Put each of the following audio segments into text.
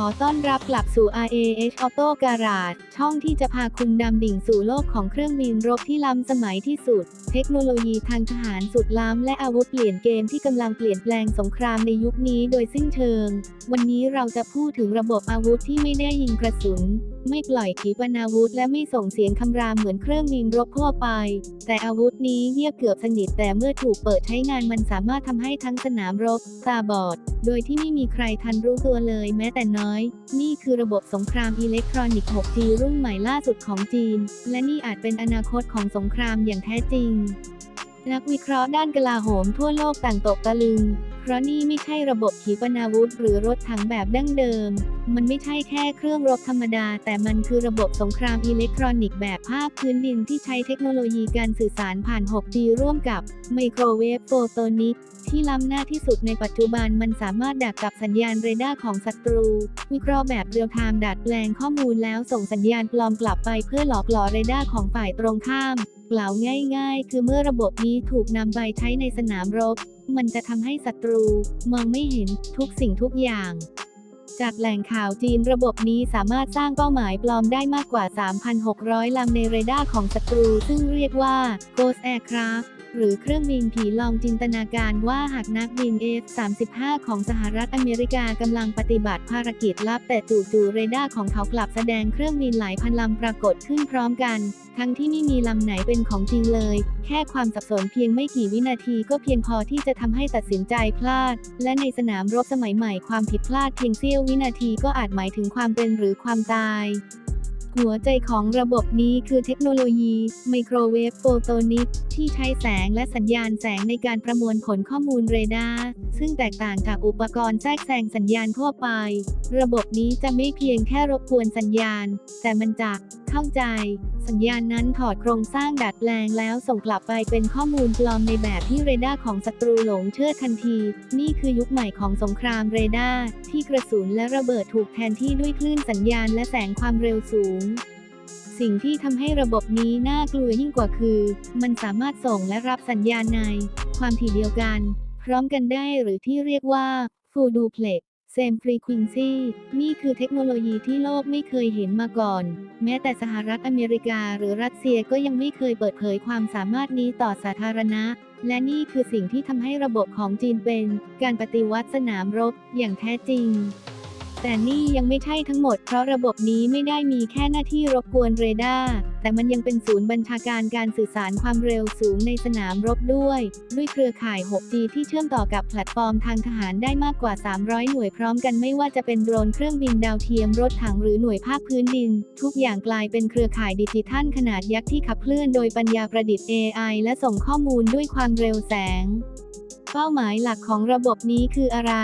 ขอต้อนรับกลับสู่ RAH Auto Garage ช่องที่จะพาคุณดำดิ่งสู่โลกของเครื่องบินรบที่ล้ำสมัยที่สุด เทคโนโลยีทางทหารสุดล้ำและอาวุธเปลี่ยนเกมที่กำลังเปลี่ยนแปลงสงครามในยุคนี้โดยสิ้นเชิง วันนี้เราจะพูดถึงระบบอาวุธที่ไม่ได้ยิงกระสุน ไม่ปล่อยขีปนาวุธและไม่ส่งเสียงคำรามเหมือนเครื่องบินรบทั่วไป แต่อาวุธนี้เงียบเกือบสนิทแต่เมื่อถูกเปิดใช้งานมันสามารถทำให้ทั้งสนามรบตาบอด โดยที่ไม่มีใครทันรู้ตัวเลยแม้แต่น้อย นี่คือระบบสงครามอิเล็กทรอนิกส์ 6G รุ่นใหม่ล่าสุดของจีน และนี่อาจเป็นอนาคตของสงครามอย่างแท้จริง นักวิเคราะห์ด้านกลาโหมทั่วโลกต่างตกตะลึง เพราะนี่ไม่ใช่ระบบขีปนาวุธหรือรถถังแบบดั้งเดิม มันไม่ใช่แค่เครื่องรบธรรมดา แต่มันคือระบบสงครามอิเล็กทรอนิกส์แบบภาคพื้นดินที่ใช้เทคโนโลยีการสื่อสารผ่าน 6G ร่วมกับไมโครเวฟโฟโตนิกที่ล้ำหน้าที่สุดในปัจจุบันมันสามารถดักกับสัญญาณเรดาร์ของศัตรู วิเคราะห์แบบเรียลไทม์ดัดแปลงข้อมูลแล้วส่งสัญญาณปลอมกลับไปเพื่อหลอกหลอนเรดาร์ของฝ่ายตรงข้าม กล่าวง่าย ๆ คือเมื่อระบบนี้ถูกนำไปใช้ในสนามรบ มันจะทำให้ศัตรู มองไม่เห็นทุกสิ่งทุกอย่าง จากแหล่งข่าวจีนระบบนี้สามารถสร้างเป้าหมายปลอมได้มากกว่า 3,600 ลำในเรดาร์ของศัตรู ซึ่งเรียกว่า Ghost Aircraft หรือเครื่องบินผีลองจินตนาการว่าหากนักบิน F-35 ของสหรัฐอเมริกากำลังปฏิบัติภารกิจลับแต่จู่ๆเรดาร์ของเขากลับแสดงเครื่องบินหลายพันลำปรากฏขึ้นพร้อมกัน ทั้งที่ไม่มีลำไหนเป็นของจริงเลย แค่ความสับสนเพียงไม่กี่วินาทีก็เพียงพอที่จะทำให้ตัดสินใจพลาด และในสนามรบสมัยใหม่ความผิดพลาดเพียงเสี้ยววินาทีก็อาจหมายถึงความเป็นหรือความตาย หัวใจของระบบนี้คือเทคโนโลยีไมโครเวฟโฟโตนิกที่ใช้แสงและสัญญาณแสงในการประมวลผลข้อมูลเรดาร์ซึ่งแตกต่างจากอุปกรณ์แทรกแซงสัญญาณทั่วไป ระบบนี้จะไม่เพียงแค่รบกวนสัญญาณ แต่มันจะ เข้าใจ สัญญาณนั้นถอดโครงสร้างดัดแปลงแล้วส่งกลับไปเป็นข้อมูลปลอมในแบบที่เรดาร์ของศัตรูหลงเชื่อทันที นี่คือยุคใหม่ของสงครามเรดาร์ที่กระสุนและระเบิดถูกแทนที่ด้วยคลื่นสัญญาณและแสงความเร็วสูงสิ่งที่ทำให้ระบบนี้น่ากลัวยิ่งกว่าคือ มันสามารถส่งและรับสัญญาณใน ความถี่เดียวกัน พร้อมกันได้หรือที่เรียกว่าฟูดูเพล็ก เซมฟรีควินซี่นี่คือเทคโนโลยีที่โลกไม่เคยเห็นมาก่อน แม้แต่สหรัฐอเมริกาหรือรัสเซียก็ยังไม่เคยเปิดเผยความสามารถนี้ต่อสาธารณะ และนี่คือสิ่งที่ทำให้ระบบของจีนเป็น การปฏิวัติสนามรบอย่างแท้จริง แต่นี่ยังไม่ใช่ทั้งหมดเพราะระบบนี้ไม่ได้มีแค่หน้าที่รบกวนเรดาร์แต่มันยังเป็นศูนย์บัญชาการการสื่อสารความเร็วสูงในสนามรบด้วย ด้วยเครือข่าย 6G ที่เชื่อมต่อกับแพลตฟอร์มทางทหารได้มากกว่า 300 หน่วยพร้อมกันไม่ว่าจะเป็นโดรนเครื่องบินดาวเทียมรถถังหรือหน่วยภาคพื้นดิน ทุกอย่างกลายเป็นเครือข่ายดิจิทัลขนาดยักษ์ที่ขับเคลื่อนโดยปัญญาประดิษฐ์ AI และส่งข้อมูลด้วยความเร็วแสง เป้าหมายหลักของระบบนี้คืออะไร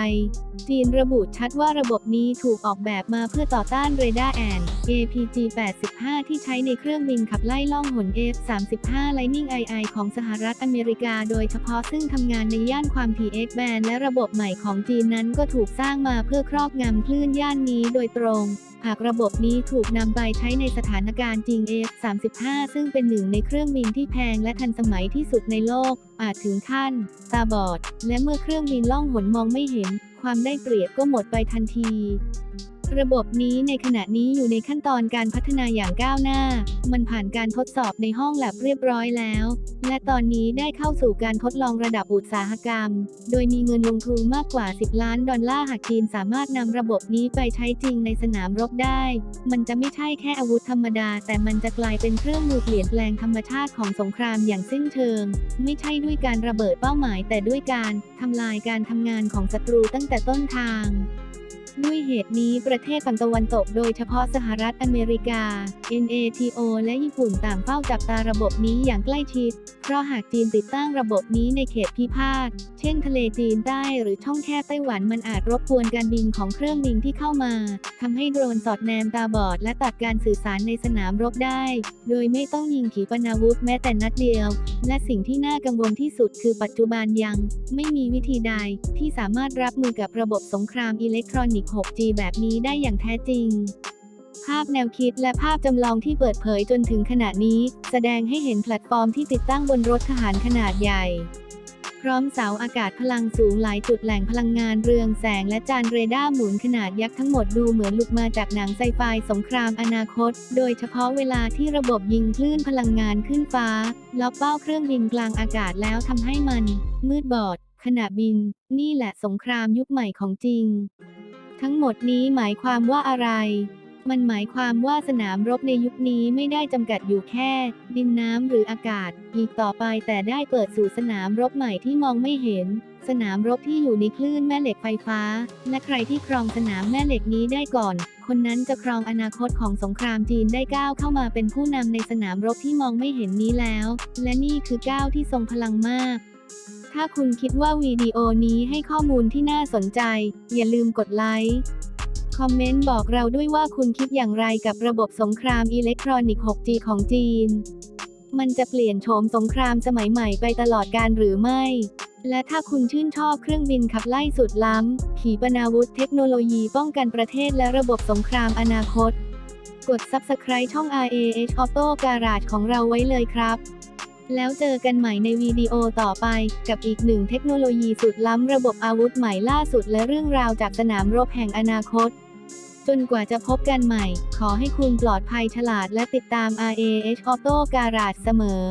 จีนระบุชัดว่าระบบนี้ถูกออกแบบมาเพื่อต่อต้านเรดาร์แอน APG-85 ที่ใช้ในเครื่องบินขับไล่ล่องหน F-35 Lightning II ของสหรัฐอเมริกาโดยเฉพาะซึ่งทำงานในย่านความถี่ X-band และระบบใหม่ของจีนนั้นก็ถูกสร้างมาเพื่อครอบงำคลื่นย่านนี้โดยตรง หากระบบนี้ถูกนำไปใช้ในสถานการณ์จริง F-35 ซึ่งเป็นหนึ่งในเครื่องบินที่แพงและทันสมัยที่สุดในโลก อาจถึงขั้น ตาบอด และเมื่อเครื่องบินล่องหนมองไม่เห็น ความได้เปรียบก็หมดไปทันที ระบบนี้ในขณะนี้อยู่ในขั้นตอนการพัฒนาอย่างก้าวหน้า มันผ่านการทดสอบในห้องแลบเรียบร้อยแล้ว และตอนนี้ได้เข้าสู่การทดลองระดับอุตสาหกรรม โดยมีเงินลงทุนมากกว่า 10 ล้านดอลลาร์หากจีนสามารถนำระบบนี้ไปใช้จริงในสนามรบได้ มันจะไม่ใช่แค่อาวุธธรรมดา แต่มันจะกลายเป็นเครื่องมือเปลี่ยนแปลงธรรมชาติของสงครามอย่างสิ้นเชิง ไม่ใช่ด้วยการระเบิดเป้าหมาย แต่ด้วยการทำลายการทำงานของศัตรูตั้งแต่ต้นทาง ด้วยเหตุนี้ประเทศฝั่งตะวันตกโดยเฉพาะสหรัฐอเมริกา NATO และญี่ปุ่นต่างเฝ้าจับตาระบบนี้อย่างใกล้ชิด เพราะหากจีนติดตั้งระบบนี้ในเขตพิพาท เช่นทะเลจีนใต้หรือช่องแคบไต้หวันมันอาจรบกวนการบินของเครื่องบินที่เข้ามาทำให้โดรนสอดแนมตาบอดและตัดการสื่อสารในสนามรบได้ โดยไม่ต้องยิงขีปนาวุธแม้แต่นัดเดียว และสิ่งที่น่ากังวลที่สุดคือปัจจุบันยัง ไม่มีวิธีใดที่สามารถรับมือกับระบบสงครามอิเล็กทรอนิกส์ 6G แบบนี้ได้อย่างแท้จริง ภาพแนวคิดและภาพจำลองที่เปิดเผยจนถึงขณะนี้ แสดงให้เห็นแพลตฟอร์มที่ติดตั้งบนรถทหารขนาดใหญ่ พร้อมเสาอากาศพลังสูงหลายจุดแหล่งพลังงานเรืองแสงและจานเรดาร์หมุนขนาดยักษ์ทั้งหมดดูเหมือนหลุดมาจากหนังไซไฟสงครามอนาคต โดยเฉพาะเวลาที่ระบบยิงคลื่นพลังงานขึ้นฟ้าล็อกเป้าเครื่องบินกลางอากาศแล้วทำให้มัน มืดบอดขณะบิน นี่แหละสงครามยุคใหม่ของจริง ทั้งหมดนี้หมายความว่าอะไร มันหมายความว่าสนามรบในยุคนี้ไม่ได้จำกัดอยู่แค่ ดินน้ำหรืออากาศ อีกต่อไปแต่ได้เปิดสู่สนามรบใหม่ที่มองไม่เห็น สนามรบที่อยู่ในคลื่นแม่เหล็กไฟฟ้า และใครที่ครองสนามแม่เหล็กนี้ได้ก่อน คนนั้นจะครองอนาคตของสงครามจีนได้ก้าวเข้ามาเป็นผู้นำในสนามรบที่มองไม่เห็นนี้แล้ว และนี่คือก้าวที่ทรงพลังมาก ถ้าคุณคิดว่าวิดีโอนี้ให้ข้อมูลที่น่าสนใจ อย่าลืมกดไลค์ คอมเมนต์บอกเราด้วยว่าคุณคิดอย่างไรกับระบบสงครามอิเล็กทรอนิกส์ 6G ของจีน มันจะเปลี่ยนโฉมสงครามสมัยใหม่ไปตลอดการหรือไม่ และถ้าคุณชื่นชอบเครื่องบินขับไล่สุดล้ำ ขีปนาวุธเทคโนโลยีป้องกันประเทศและระบบสงครามอนาคต กด Subscribe ช่อง RAH Auto Garage ของเราไว้เลยครับ แล้วเจอกันใหม่ในวิดีโอต่อไป กับอีกหนึ่งเทคโนโลยีสุดล้ำระบบอาวุธใหม่ล่าสุดและเรื่องราวจากสนามรบแห่งอนาคต จนกว่าจะพบกันใหม่ ขอให้คุณปลอดภัยฉลาดและติดตาม RAH Auto Garage เสมอ